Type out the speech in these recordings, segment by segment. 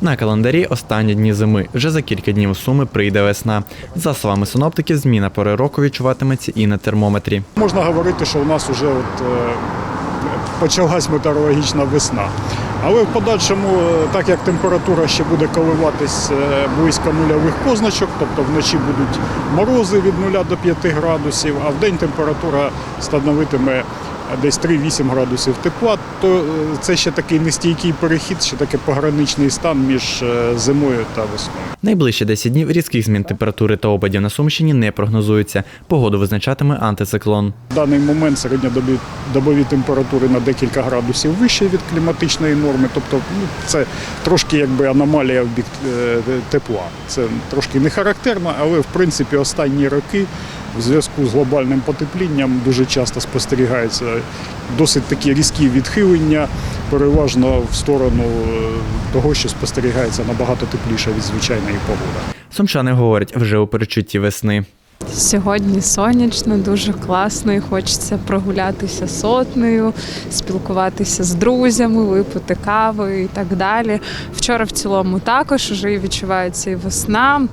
На календарі останні дні зими. Вже за кілька днів суми прийде весна. За словами синоптиків, зміна пори року відчуватиметься і на термометрі. Можна говорити, що у нас вже от, е, почалась метеорологічна весна. Але в подальшому, е, так як температура ще буде коливатись е, близько нульових позначок, тобто вночі будуть морози від 0 до 5 градусів, а в день температура становитиме десь 3-8 градусів тепла, то е, це ще такий нестійкий перехід, ще такий пограничний стан між е, зимою та весною. Найближчі 10 днів різких змін температури та опадів на Сумщині не прогнозується. Погоду визначатиме антициклон. В даний момент середньодобові добові температури на декілька градусів вище від кліматичної норми. Тобто ну, це трошки якби аномалія в бік е, тепла. Це трошки не характерно, але в принципі останні роки в зв'язку з глобальним потеплінням дуже часто спостерігаються досить такі різкі відхилення, переважно в сторону е, того, що спостерігається набагато тепліше від звичайної погоди. Сумчани говорять вже у перечутті весни. Сьогодні сонячно, дуже класно і хочеться прогулятися сотнею, спілкуватися з друзями, випити кави і так далі. Вчора в цілому також вже відчувається і весна,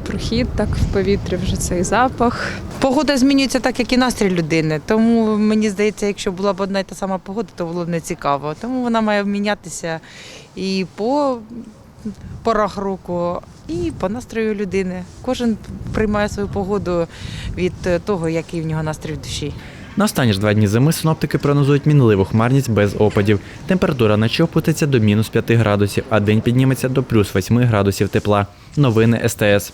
прохід так в повітрі вже цей запах. Погода змінюється так, як і настрій людини. Тому мені здається, якщо була б одна й та сама погода, то було б не цікаво. Тому вона має мінятися і по порах року, і по настрою людини. Кожен приймає свою погоду від того, який в нього настрій в душі. На останні ж два дні зими синоптики прогнозують мінливу хмарність без опадів. Температура ночі опуститься до мінус 5 градусів, а день підніметься до плюс 8 градусів тепла. Новини СТС.